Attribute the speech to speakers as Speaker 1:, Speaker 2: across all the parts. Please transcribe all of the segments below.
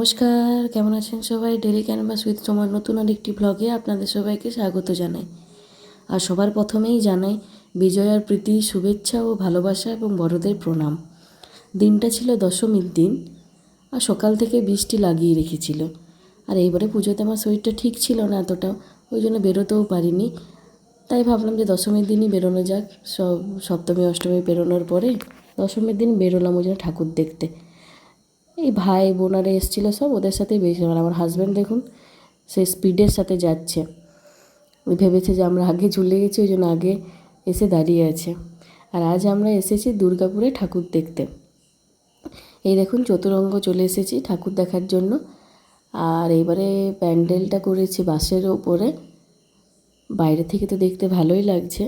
Speaker 1: নমস্কার, কেমন আছেন সবাই? ডেলি ক্যানভাস উইথ তোমার নতুন আরেকটি ব্লগে আপনাদের সবাইকে স্বাগত জানাই। আর সবার প্রথমেই জানাই বিজয় আর প্রীতি শুভেচ্ছা ও ভালোবাসা এবং বড়দের প্রণাম। দিনটা ছিল দশমীর দিন, আর সকাল থেকে বৃষ্টি লাগিয়ে রেখেছিল। আর এইবারে পুজোতে আমার শরীরটা ঠিক ছিল না এতটা, ওই জন্য বেরোতেও পারিনি। তাই ভাবলাম যে দশমীর দিনই বেরোনো যাক। সব সপ্তমী, অষ্টমী বেরোনোর পরে দশমীর দিন বেরোলাম ওই জন্য ঠাকুর দেখতে। এই ভাই বোনারা এসেছিল সব, ওদের সাথেই বেশি আর আমার হাজব্যান্ড দেখুন, সে স্পিডের সাথে যাচ্ছে। ওই ভেবেছে যে আমরা আগে চলে গেছি, ওই জন্য আগে এসে দাঁড়িয়ে আছে। আর আজ আমরা এসেছি দুর্গাপুরে ঠাকুর দেখতে। এই দেখুন, চতুরঙ্গ চলে এসেছি ঠাকুর দেখার জন্য। আর এবারে প্যান্ডেলটা করেছে বাসের ওপরে। বাইরে থেকে তো দেখতে ভালোই লাগছে।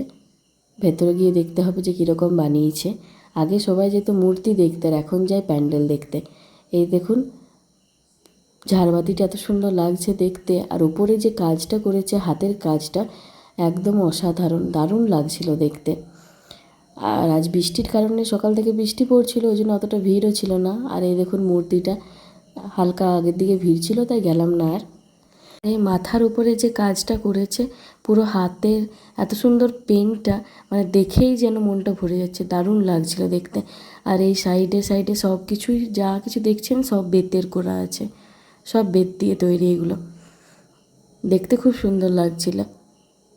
Speaker 1: ভেতরে গিয়ে দেখতে হবে যে কীরকম বানিয়েছে। আগে সবাই যেত মূর্তি দেখতে আর এখন যায় প্যান্ডেল দেখতে। এই দেখুন, ঝাড়বাতিটা এত সুন্দর লাগছে দেখতে, আর উপরে যে কাজটা করেছে, হাতের কাজটা একদম অসাধারণ, দারুণ লাগছিল দেখতে। আর আজ বৃষ্টির কারণে সকাল থেকে বৃষ্টি পড়ছিল, ওই জন্য অতটা ভিড়ও ছিল না। আর এই দেখুন, মূর্তিটা হালকা আগের দিকে ভিড় ছিল তাই গেলাম না আর। এই মাথার উপরে যে কাজটা করেছে, পুরো হাতের এত সুন্দর পেন্টটা মানে দেখেই যেন মনটা ভরে যাচ্ছে, দারুণ লাগছিল দেখতে। আর এই সাইডে সাইডে সব কিছুই, যা কিছু দেখছেন সব বেতের করা আছে, সব বেত দিয়ে তৈরি এগুলো। দেখতে খুব সুন্দর লাগছিল।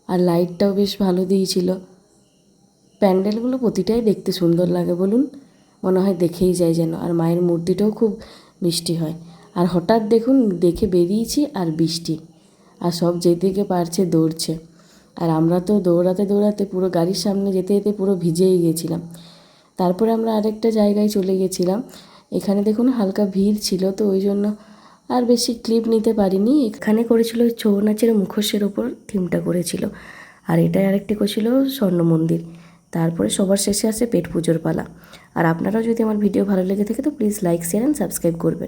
Speaker 1: আর লাইটটাও বেশ ভালো দিয়েছিল। প্যান্ডেলগুলো প্রতিটাই দেখতে সুন্দর লাগে বলুন, মনে হয় দেখেই যায় যেন। আর মায়ের মূর্তিটাও খুব মিষ্টি হয়। আর হঠাৎ দেখুন, দেখে বেরিয়েছি আর বৃষ্টি। আর সব যেদিকে পারছে দৌড়ছে। আর আমরা তো দৌড়াতে দৌড়াতে পুরো গাড়ির সামনে যেতে যেতে পুরো ভিজেই গেছিলাম। তারপরে আমরা আরেকটা জায়গায় চলে গেছিলাম। এখানে দেখুন হালকা ভিড় ছিল, তো ওই জন্য আর বেশি ক্লিপ নিতে পারিনি। এখানে করেছিল ছৌ নাচের মুখোশের ওপর থিমটা করেছিল। আর এটাই আরেকটি করেছিল স্বর্ণ মন্দির। তারপরে সবার শেষে আসে পেট পুজোর পালা। আর আপনারাও যদি আমার ভিডিও ভালো লেগে থাকে, তো please like share and subscribe করবেন।